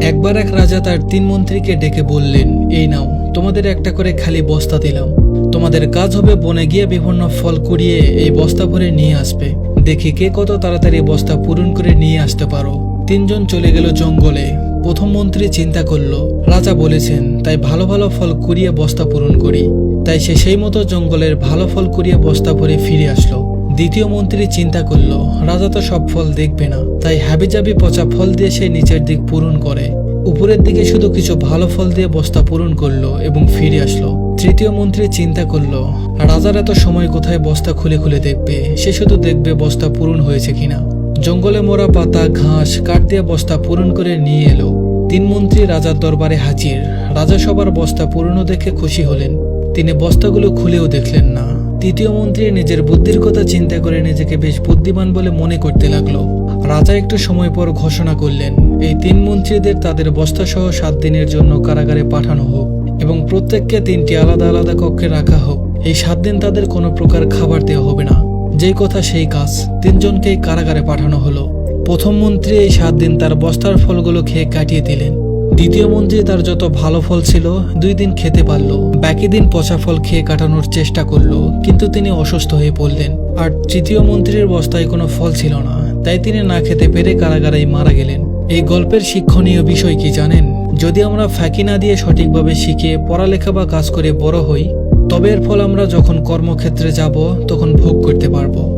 একবার এক রাজা তার তিন মন্ত্রীকে ডেকে বললেন, এই নাও, তোমাদের একটা করে খালি বস্তা দিলাম। তোমাদের কাজ হবে বনে গিয়ে বিভিন্ন ফল কুড়িয়ে এই বস্তা ভরে নিয়ে আসবে। দেখি কে কত তাড়াতাড়ি বস্তা পূরণ করে নিয়ে আসতে পারো। তিনজন চলে গেল জঙ্গলে। প্রথম মন্ত্রী চিন্তা করল, রাজা বলেছেন, তাই ভালো ভালো ফল কুড়িয়ে বস্তা পূরণ করি। তাই সে সেই মতো জঙ্গলের ভালো ফল কুড়িয়ে বস্তা ভরে ফিরে আসলো। দ্বিতীয় মন্ত্রী চিন্তা করল, রাজা তো সব ফল দেখবে না, তাই হাবিজাবি পচা ফল দিয়ে সে নিচের দিক পূরণ করে। উপরের দিকে শুধু কিছু ভালো ফল দিয়ে বস্তা পূরণ করল এবং ফিরে আসলো। তৃতীয় মন্ত্রী চিন্তা করল, রাজার এত সময় কোথায় বস্তা খুলে খুলে দেখবে? সে শুধু দেখবে বস্তা পূরণ হয়েছে কিনা। জঙ্গলে মোড়া পাতা, ঘাস, কাঠ দিয়ে বস্তা পূরণ করে নিয়ে এলো। তিন মন্ত্রী রাজার দরবারে হাজির। রাজা সবার বস্তা পুরনো দেখে খুশি হলেন। তিনি বস্তাগুলো খুলেও দেখলেন না। তৃতীয় মন্ত্রী নিজের বুদ্ধির কথা চিন্তা করে নিজেকে বেশ বুদ্ধিমান বলে মনে করতে লাগল। রাজা একটু সময় পর ঘোষণা করলেন, এই তিন মন্ত্রীদের তাদের বস্তা সহ সাত দিনের জন্য কারাগারে পাঠানো হোক এবং প্রত্যেককে তিনটি আলাদা আলাদা কক্ষে রাখা হোক। এই সাত দিন তাদের কোনো প্রকার খাবার দেওয়া হবে না। যেই কথা সেই কাজ। তিনজনকেই কারাগারে পাঠানো হলো। প্রথম মন্ত্রী এই সাত দিন তার বস্তার ফলগুলো খেয়ে কাটিয়ে দিলেন। দ্বিতীয় মন্ত্রী তার যত ভালো ফল ছিল, দুই দিন খেতে পারল। বাকি দিন পচা ফল খেয়ে কাটানোর চেষ্টা করল, কিন্তু তিনি অসুস্থ হয়ে পড়লেন। আর তৃতীয় মন্ত্রীর বস্তায় কোনো ফল ছিল না, তাই তিনি না খেতে পেরে কারাগারেই মারা গেলেন। এই গল্পের শিক্ষণীয় বিষয় কি জানেন? যদি আমরা ফাঁকি না দিয়ে সঠিকভাবে শিখে, পড়ালেখা বা কাজ করে বড় হই, তবে এর ফল আমরা যখন কর্মক্ষেত্রে যাব, তখন ভোগ করতে পারব।